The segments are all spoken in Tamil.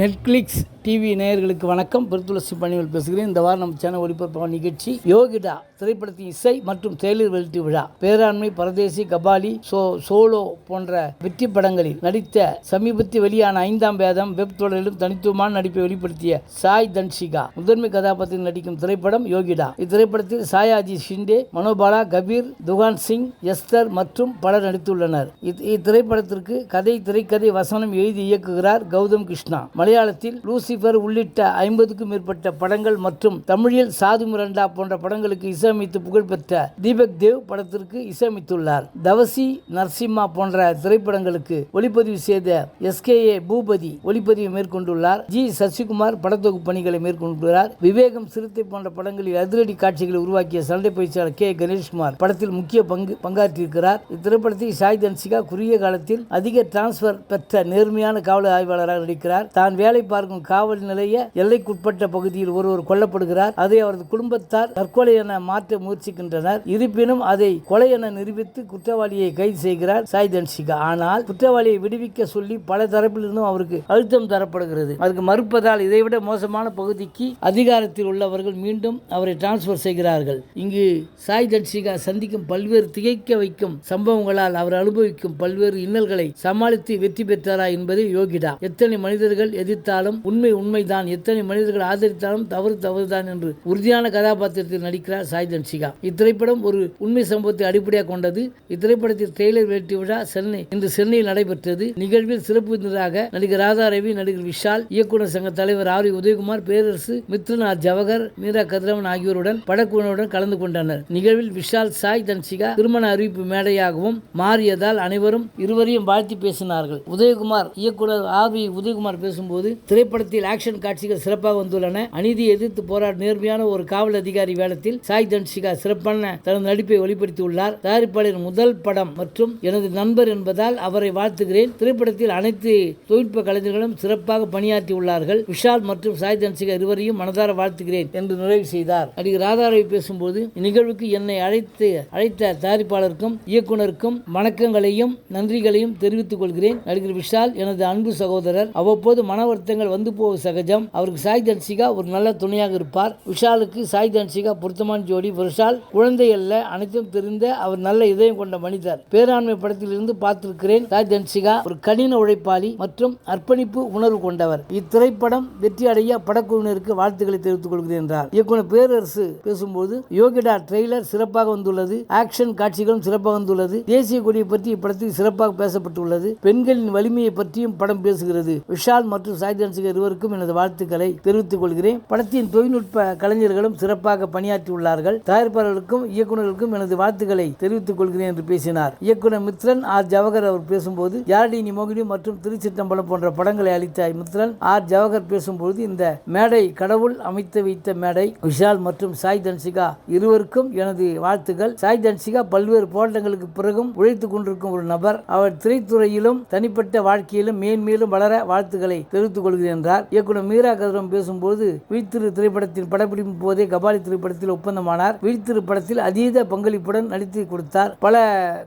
நெட்ஃப்ளிக்ஸ் டிவி நேயர்களுக்கு வணக்கம். பெருத்துளசி பணிகள் பேசுகிறேன். இந்த வாரம் நம்ம சேனல் ஒளிபரப்பான நிகழ்ச்சி யோகிடா திரைப்படத்தின் இசை மற்றும் செயலர் வெளியீட்டு விழா. பேராண்மை பரதேசி கபாலி சோ சோலோ போன்ற வெற்றி படங்களில் நடித்த சமீபத்தில் வெளியான ஐந்தாம் வேதம் வெப் தொடரிலும் தனித்துவமான நடிப்பை வெளிப்படுத்திய சாய் தன்ஷிகா. முதன்மை கதாபாத்திரத்தில் நடிக்கும் திரைப்படம் யோகிடா இத்திரைப்படத்தில் சாயாஜி ஷிண்டே மனோபாலா கபீர் துகான் சிங் எஸ்தர் மற்றும் பலர் நடித்துள்ளனர். இத்திரைப்படத்திற்கு கதை திரைக்கதை வசனம் எழுதி இயக்குகிறார் கௌதம் கிருஷ்ணா. மலையாளத்தில் லூசிபர் உள்ளிட்ட ஐம்பதுக்கும் மேற்பட்ட படங்கள் மற்றும் தமிழில் சாது மிரண்டா போன்ற படங்களுக்கு இசையமைத்து புகழ்பெற்ற தீபக் தேவ் படத்திற்கு இசையமைத்துள்ளார். தவசி நரசிம்மா போன்ற திரைப்படங்களுக்கு ஒளிப்பதிவு செய்த எஸ்கேஏ பூபதி ஒளிப்பதிவு மேற்கொண்டுள்ளார். ஜி சசிகுமார் படத்தொகுப்பு பணிகளை மேற்கொண்டுள்ளார். விவேகம் சிறுத்தை போன்ற படங்களில் அதிரடி காட்சிகளை உருவாக்கிய சண்டை பயிற்சியாளர் கே கணேஷ்குமார் படத்தில் முக்கிய பங்கு பங்காற்றியிருக்கிறார். இத்திரைப்படத்தில் சாய் தன்சிகா குறுகிய காலத்தில் அதிக டிரான்ஸ்பர் பெற்ற நேர்மையான காவல் ஆய்வாளராக நடிக்கிறார். தான் வேலை பார்க்கும் காவல் நிலைய எல்லைக்குட்பட்ட பகுதியில் ஒருவர் கொல்லப்படுகிறார். அதை அவரது குடும்பத்தார் தற்கொலை என மாற்ற முயற்சிக்கின்றனர். இருப்பினும் அதை கொலை என நிரூபித்து குற்றவாளியை கைது செய்கிறார் சாய் தன்சிகா ஆனால் குற்றவாளியை விடுவிக்க சொல்லி பல தரப்பிலிருந்தும் அவருக்கு அழுத்தம் தரப்படுகிறது. அதுக்கு மறுப்பதால் இதைவிட மோசமான பகுதிக்கு அதிகாரத்தில் உள்ளவர்கள் மீண்டும் அவரை டிரான்ஸ்பர் செய்கிறார்கள். இங்கு சாய் தன்சிகா சந்திக்கும் பல்வேறு திகைக்க வைக்கும் சம்பவங்களால் அவர் அனுபவிக்கும் பல்வேறு இன்னல்களை சமாளித்து வெற்றி பெற்றாரா என்பது யோகிடா. எத்தனை மனிதர்கள் எதிர்த்தாலும் உண்மை உண்மைதான். எத்தனை மனிதர்கள் ஆதரித்தாலும் தவறு தவறுதான் என்று உறுதியான கதாபாத்திரத்தில் நடிக்கிறார் சாய் தன்சிகா இத்திரைப்படம் ஒரு உண்மை சம்பவத்தை அடிப்படையாக கொண்டது. இத்திரைப்படத்தில் டெய்லர் வெற்றி விழா சென்னை இன்று சென்னையில் நடைபெற்றது. நிகழ்வில் சிறப்பு விருந்தினராக நடிகர் ராதா ரவி நடிகர் விஷால் இயக்குனர் சங்க தலைவர் ஆர் உதயகுமார் பேரரசு மித்ரன் ஜவஹர் மீரா கதிரவன் ஆகியோருடன் படக்குழுவுடன் கலந்து கொண்டனர். நிகழ்வில் விஷால் சாய் தன்சிகா திருமண அறிவிப்பு மேடையாகவும் மாறியதால் அனைவரும் இருவரையும் வாழ்த்தி பேசினார்கள். உதயகுமார் இயக்குனர் ஆர் வி உதயகுமார் பேசும்போது திரைப்படத்தில் ஆக்ஷன் காட்சிகள் சிறப்பாக வந்துள்ளன. அநீதியை எதிர்த்து போராட நேர்மையான ஒரு காவல் அதிகாரி வேடத்தில் சாய் தன்சிகா சிறப்பான தனது நடிப்பை வெளிப்படுத்தியுள்ளார். தயாரிப்பாளரின் முதல் படம் மற்றும் எனது நண்பர் என்பதால் அவரை வாழ்த்துகிறேன். திரைப்படத்தில் அனைத்து தொழில்நுட்ப கலைஞர்களும் சிறப்பாக பணியாற்றியுள்ளார்கள். விஷால் மற்றும் சாய் தன்சிகா இருவரையும் மனதார வாழ்த்துகிறேன் என்று நிறைவு செய்தார். நடிகர் ராதாரவி பேசும்போது இந்நிகழ்வுக்கு என்னை அழைத்து அழைத்த தயாரிப்பாளருக்கும் இயக்குனருக்கும் வணக்கங்களையும் நன்றிகளையும் தெரிவித்துக் கொள்கிறேன். நடிகர் விஷால் எனது அன்பு சகோதரர். அவ்வப்போது மன மனவருத்தங்கள் வந்து போக சகஜம். அவருக்கு சாய் தன்சிகா ஒரு நல்ல துணையாக இருப்பார். விஷாலுக்கு சாய் தன்சிகா பொருத்தமான ஜோடி. விஷால் குழந்தை அல்ல அனைத்தும் தெரிந்த அவர் நல்ல இதயம் கொண்ட மனிதர். பேராண்மை படத்திலிருந்து பார்த்திருக்கிறேன். சாய் தன்சிகா ஒரு கடின உழைப்பாளி மற்றும் அர்ப்பணிப்பு உணர்வு கொண்டவர். இத்திரைப்படம் வெற்றி அடைய படக்குழுவினருக்கு வாழ்த்துக்களை தெரிவித்துக் கொள்கிறேன் என்றார். இயக்குனர் பேரரசு பேசும்போது யோகிடா ட்ரெய்லர் சிறப்பாக வந்துள்ளது. ஆக்ஷன் காட்சிகளும் சிறப்பாக வந்துள்ளது. தேசிய கொடியை பற்றி இப்படத்தில் சிறப்பாக பேசப்பட்டுள்ளது. பெண்களின் வலிமையை பற்றியும் படம் பேசுகிறது. விஷால் மற்றும் சாய் தன்சிகா இருவருக்கும் எனது வாழ்த்துக்களை தெரிவித்துக் கொள்கிறேன். படத்தின் தொழில்நுட்ப கலைஞர்களும் சிறப்பாக பணியாற்றியுள்ளார்கள். தயாரிப்பாளர்களுக்கும் இயக்குநர்களுக்கும் எனது வாழ்த்துக்களை தெரிவித்துக் கொள்கிறேன் என்று பேசினார். இயக்குனர் மித்ரன் ஆர் ஜவஹர் அவர் பேசும்போது யாரடி மோகினி மற்றும் திருச்சிற்றம்பலம் போன்ற படங்களை அளித்த மித்ரன்? ஆர் ஜவஹர் பேசும்போது இந்த மேடை கடவுள் அமைத்து வைத்த மேடை. விஷால் மற்றும் சாய் தன்சிகா இருவருக்கும் எனது வாழ்த்துக்கள். சாய் தன்சிகா பல்வேறு போராட்டங்களுக்கு பிறகும் உழைத்துக் கொண்டிருக்கும் ஒரு நபர். அவர் திரைத்துறையிலும் தனிப்பட்ட வாழ்க்கையிலும் மேன்மேலும் வளர வாழ்த்துக்களை தெரிவித்துக் கொள்கிறேன் என்றார். இயக்குனர் மீரா கதிரம் பேசும்போது வீழ்த்திரு திரைப்படத்தில் படப்பிடிப்பு போதே கபாலி திரைப்படத்தில் ஒப்பந்தமானார். வீழ்த்திரு படத்தில் அதீத பங்களிப்புடன் நடித்து கொடுத்தார். பல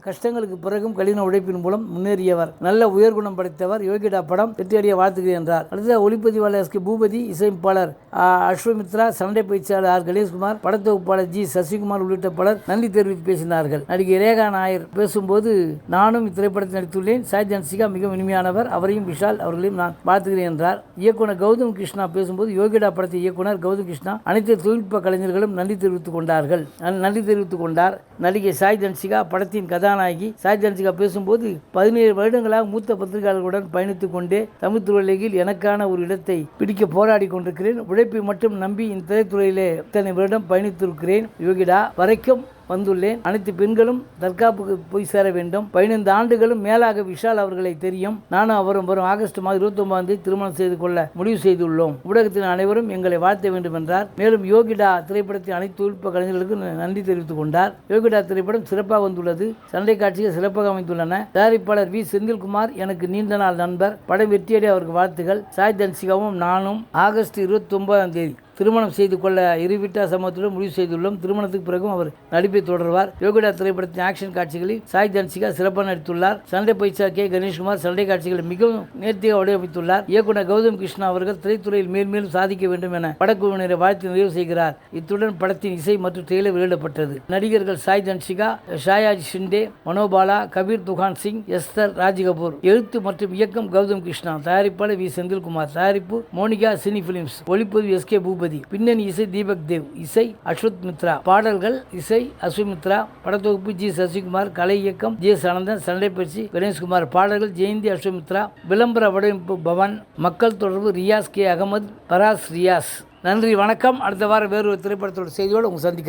கஷ்டங்களுக்கு பிறகும் கடின உழைப்பின் மூலம் முன்னேறியவர். நல்ல உயர்குணம் படைத்தவர். யோகிடா படம் வெற்றியடைய வாழ்த்துகிறேன் என்றார். அடுத்த ஒளிப்பதிவாளர் எஸ் கே பூபதி இசையமைப்பாளர் அஸ்வமித்ரா சண்டை பயிற்சியாளர் ஆர். கணேஷ்குமார் படத்தொகுப்பாளர் ஜி. சசிகுமார் உள்ளிட்ட பலர் நன்றி தெரிவித்து பேசினார்கள். நடிகை ரேகா நாயர் பேசும்போது நானும் இத்திரைப்படத்தில் நடித்துள்ளேன். சாய் ஜன்சிகா மிகவும் இனிமையானவர். அவரையும் விஷால் அவர்களையும் நான் வாழ்த்துகிறேன் என்றார். இயக்குனர் கௌதம் கிருஷ்ணா பேசும்போது யோகிடா படத்தை இயக்குனர் கௌதம் கிருஷ்ணா அனைத்து தொழில்நுட்ப கலைஞர்களும் நன்றி தெரிவித்துக் கொண்டார்கள். நன்றி தெரிவித்துக் கொண்டார். நடிகை சாய் தன்சிகா படத்தின் கதாநாயகி சாய் தன்சிகா பேசும்போது பதினேழு வருடங்களாக மூத்த பத்திரிகையாளர்களுடன் பயணித்துக் கொண்டே தமிழ் துறையில் எனக்கான ஒரு இடத்தை பிடிக்க போராடி கொண்டிருக்கிறேன். உழைப்பை மட்டும் நம்பி இந்த திரைத்துறையிலே இத்தனை வருடம் பயணித்திருக்கிறேன். யோகிடா வரைக்கும் வந்துள்ளேன். அனைத்து பெண்களும் தற்காப்புக்கு போய் சேர வேண்டும். பதினைந்து ஆண்டுகளும் மேலாக விஷால் அவர்களை தெரியும். நானும் அவரும் வரும் ஆகஸ்ட் மாதம் இருபத்தி ஒன்பதாம் தேதி திருமணம் செய்து கொள்ள முடிவு செய்துள்ளோம். ஊடகத்தின் அனைவரும் எங்களை வாழ்த்த வேண்டும் என்றார். மேலும் யோகிடா திரைப்படத்தின் அனைத்து தொழில்நுட்ப கலைஞர்களுக்கும் நன்றி தெரிவித்துக் கொண்டார். யோகிடா திரைப்படம் சிறப்பாக வந்துள்ளது. சண்டை காட்சிகள் சிறப்பாக அமைந்துள்ளன. தயாரிப்பாளர் வி. செந்தில்குமார் எனக்கு நீண்ட நாள் நண்பர். படம் வெற்றியடைய அவருக்கு வாழ்த்துகள். சாய் தன்சிகாவும் நானும் ஆகஸ்ட் இருபத்தி ஒன்பதாம் தேதி திருமணம் செய்து கொள்ள இருவிட்டா சமூகத்துடன் முடிவு செய்துள்ளோம். திருமணத்துக்கு பிறகும் அவர் நடிப்பை தொடர்வார். யோகிடா திரைப்படத்தின் ஆக்ஷன் காட்சிகளில் சாய் தன்சிகா சிறப்பாக நடித்துள்ளார். சண்டை பைசா கே கணேஷ்குமார் சண்டை காட்சிகளை மிகவும் நேர்த்தியாக வடிவமைத்துள்ளார். இயக்குனர் கௌதம் கிருஷ்ணா அவர்கள் திரைத்துறையில் மேல்மேலும் சாதிக்க வேண்டும் என படக்குழுவினரை வாழ்த்து நிறைவு செய்கிறார். இத்துடன் படத்தின் இசை மற்றும் ட்ரெய்லர் வெளியிடப்பட்டது. நடிகர்கள் சாய் தன்சிகா ஷாயாஜ் ஷிண்டே மனோபாலா கபீர் துகான் சிங் எஸ்தர் ராஜ்கபூர். எழுத்து மற்றும் இயக்கம் கௌதம் கிருஷ்ணா. தயாரிப்பாளர் வி செந்தில்குமார். தயாரிப்பு மோனிகா சினி பிலிம்ஸ். ஒளிப்பதிவு எஸ் கே பூபதி. பின்னணி இசை தீபக் தேவ் இசை அஸ்வத் மித்ரா. பாடல்கள் இசை அஸ்வமித்ரா படத்தொகுப்பு ஜி சசிகுமார் கலை இயக்கம் ஜி சனந்தன் ஆனந்தன் சண்டை பயிற்சி கணேஷ்குமார். பாடல்கள் ஜெயந்தி அஸ்வமித்ரா விளம்பர வடிவமைப்பு பவன் மக்கள் தொடர்பு ரியாஸ் கே அகமது பராஸ் ரியாஸ். நன்றி வணக்கம். அடுத்த வாரம் வேறு ஒரு திரைப்படத்தோட செய்தியோடு உங்க சந்திக்கிறேன்.